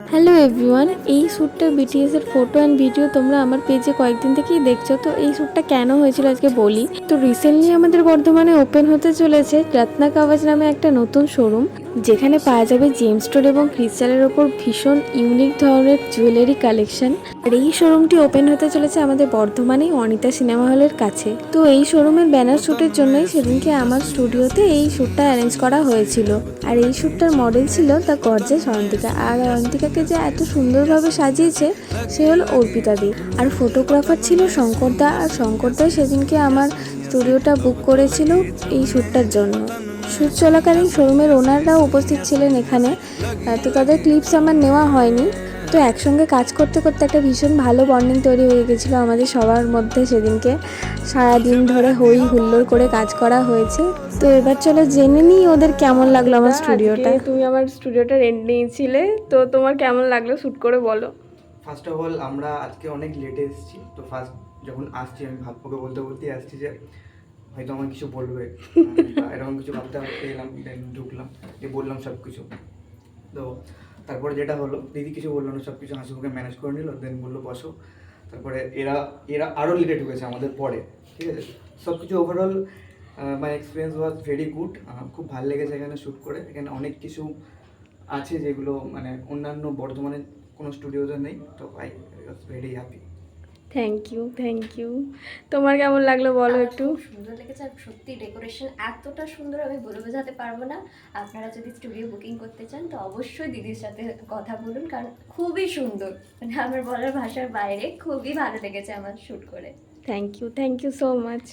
Hello everyone এই শ্যুটটা BTS এর ফটো অ্যান্ড ভিডিও তোমরা আমার পেজে কয়েকদিন থেকেই দেখছ, তো এই শ্যুটটা কেন হয়েছিল আজকে বলি? তো রিসেন্টলি আমাদের বর্ধমানে ওপেন হতে চলেছে রত্না কাওয়াজ নামে একটা নতুন শোরুম যেখানে পাওয়া যাবে জেমস স্টোর এবং ক্রিস্টালের ওপর ভীষণ ইউনিক ধরনের জুয়েলারি কালেকশন। আর এই শোরুমটি ওপেন হতে চলেছে আমাদের বর্ধমানে অনিতা সিনেমা হলের কাছে। তো এই শোরুমের ব্যানার শ্যুটের জন্যই সেদিনকে আমার স্টুডিওতে এই শ্যুটটা অ্যারেঞ্জ করা হয়েছিল। আর এই শ্যুটটার মডেল ছিল দ্য গর্জেস অয়ন্তিকা আর অয়ন্তিকাকে যে এত সুন্দরভাবে সাজিয়েছে, সে হলো অর্পিতা দি। আর ফটোগ্রাফার ছিল শঙ্করদা আর শঙ্করদা সেদিনকে আমার স্টুডিওটা বুক করেছিল এই শ্যুটটার জন্য। শ্যুট চলাকালীন শোরুমের ওনাররাও উপস্থিত ছিলেন এখানে। তো তাদের ক্লিপস আমার নেওয়া হয়নি। তো একসঙ্গে কাজ করতে করতে একটা ভীষণ ভালো বন্ডিং তৈরি হয়ে গেছিল আমাদের সবার মধ্যে সেদিনকে। সারাদিন ধরে হই হুল্লোড় করে কাজ করা হয়েছে। তো এবার চলো জেনে নিই ওদের কেমন লাগল আমার স্টুডিওটা। তুমি আমার স্টুডিওটা রেন্ট নিয়েছিলে তো তোমার কেমন লাগল শ্যুট করে বলো? ফার্স্ট অফ অল আমরা আজকে অনেক লেটে এসেছি। তো ফার্স্ট যখন আসছি আমি ভাবকে বলতে বলতেই আসছি যে হয়তো আমার কিছু বলবে। এরকম কিছু ভাবতে ভাবতে এলাম দেন ঢুকলাম, যে বললাম সব কিছু তো তারপরে যেটা হলো, দিদি কিছু বলল না সব কিছু হাসি মুখে ম্যানেজ করে নিল দেন বলল, বসো। তারপরে এরা এরা আরও লেটে ঢুকেছে আমাদের পরে, ঠিক আছে? সব কিছু overall my experience was very good খুব ভালো লেগেছে এখানে শ্যুট করে। এখানে অনেক কিছু আছে যেগুলো মানে অন্যান্য বর্ধমানের কোনো স্টুডিওতে নেই, তো I very happy thank you thank you তোমার কেমন লাগল বলো একটু? সুন্দর লেগেছে আর সত্যি ডেকোরেশন এতটা সুন্দর আমি বলে বোঝাতে পারব না। আপনারা যদি স্টুডিও বুকিং করতে চান তো অবশ্যই দিদির সাথে কথা বলুন কারণ খুবই সুন্দর। মানে আমার বলার ভাষার বাইরে খুবই ভালো লেগেছে আমার শ্যুট করে। Thank you thank you so much